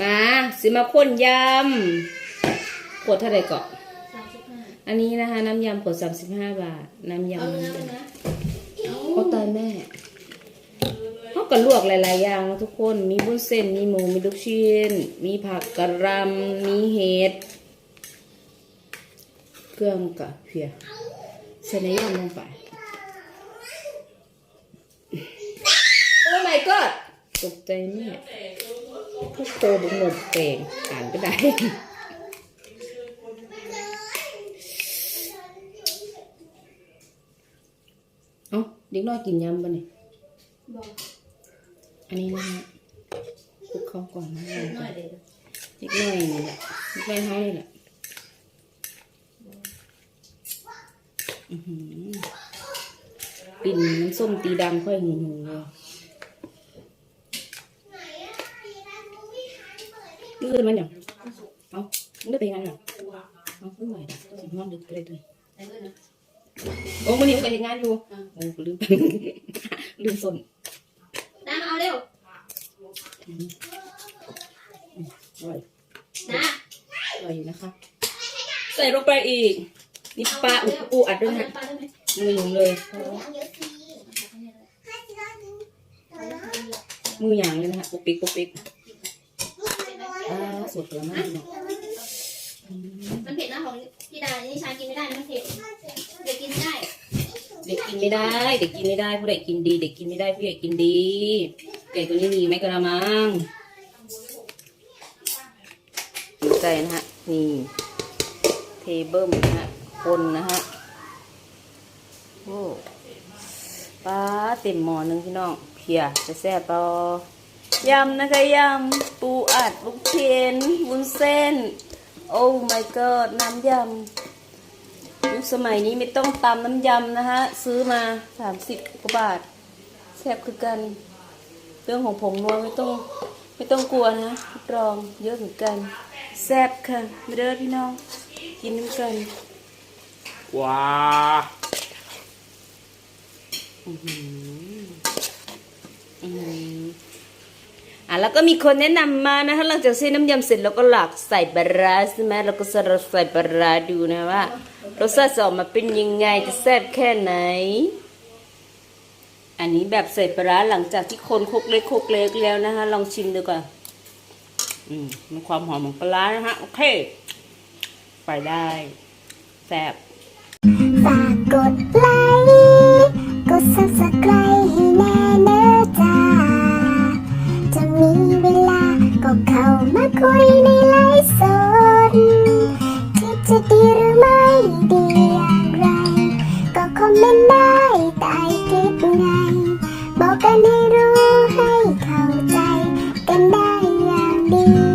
มาสิมาข้นยำขวดเท่าไหร่เกาะสามสิบห้าอันนี้นะคะ น้ำยำขวดสามสิบห้าบาท น้ำยำเอาน้ำเนื้อไปยำนะเขาตายแม่เขาก็ลวกหลาย ๆ อย่างนะทุกคนมีบุ้นเส้นมีหมูมีลูกชิ้น มีผักกระหลำมีเห็ดเครื่องกะเพียใส่ในยำลงไปโอ้ my god ตกใจแม่ พวกโตบุกหมกเต่งอ่านก็ได้เอ้าเด็กน้อยกินยำปะเนี่ยอันนี้นะฮะคลุกเขาก่อนนะหน่อยเดียเด็กน้อยนี่แหละเด็กน้อยเฮานี่แหละอื้อหือกลิ่นน้ำส้มตีดังค่อยหึงหึงเลย คือมันอย่างเอามันได้เป็นยังไงเอาขึ้นใหม่สินอนดึกเลยด้วยไหนเลยนะโอ้มันนี่มันก็เห็นงานอยู่โอ้ลืมลืมสนน้ำเอาเร็วอร่อยนะอร่อยอยู่นะคะ ใส่ลงไปอีก นี่ปลาอุดปูอัดด้วยนะปลาได้ไหมมือหนุ่มเลยมือหยางเลยนะฮะปุ๊กปิ๊กปุ๊กปิ๊ก อ่าสดเลยมากเนาะมันเผ็ดนะของพี่ดานี่ชากินไม่ได้มันเผ็ดเด็กกินไม่ได้เด็กกินไม่ได้ เด็กกินไม่ได้ผู้ใดกินดี เด็กกินไม่ได้ผู้ใดกินดีไก่ตัวนี้มีไหมกระมังดีใจนะฮะนี่เทเบิลนะฮะคนนะฮะโอ้ปลาเต็มหม้อหนึงพี่น้องเพียจะแซ่บปอ ยำนะคะยำปูอัดลูกเทียนวุ้นเส้น โอ้ my god น้ำยำยุคสมัยนี้ไม่ต้องตำน้ำยำนะฮะ ซื้อมาสามสิบกว่าบาทแซ่บคือกัน เรื่องของผงนัวไม่ต้องไม่ต้องกลัวนะรับรองเยอะเหมือนกัน แซ่บค่ะมาเด้อพี่น้อง กินน้ำกัน ว้าอือหืออือหืออะ แล้วก็มีคนแนะนำมานะคะหลังจากเส้นน้ำยำเสร็จแล้วก็หลักใส่ปลาร้าใช่ไหมแล้วก็สลัดใส่ปลาร้าดูนะว่ารสชาติจะออกมาเป็นยังไงจะแซ่บแค่ไหน อันนี้แบบใส่ปลาร้าหลังจากที่คนคลุกเล็กคลุกเล็กแล้วนะคะ ลองชิมดูก่อนอืมมีความหอมของปลาร้านะฮะโอเค ไปได้ แซ่บฝากกดไลค์ เมนได้ใต้คลิปไง บอกกันให้รู้ให้เข้าใจ กันได้อย่างดี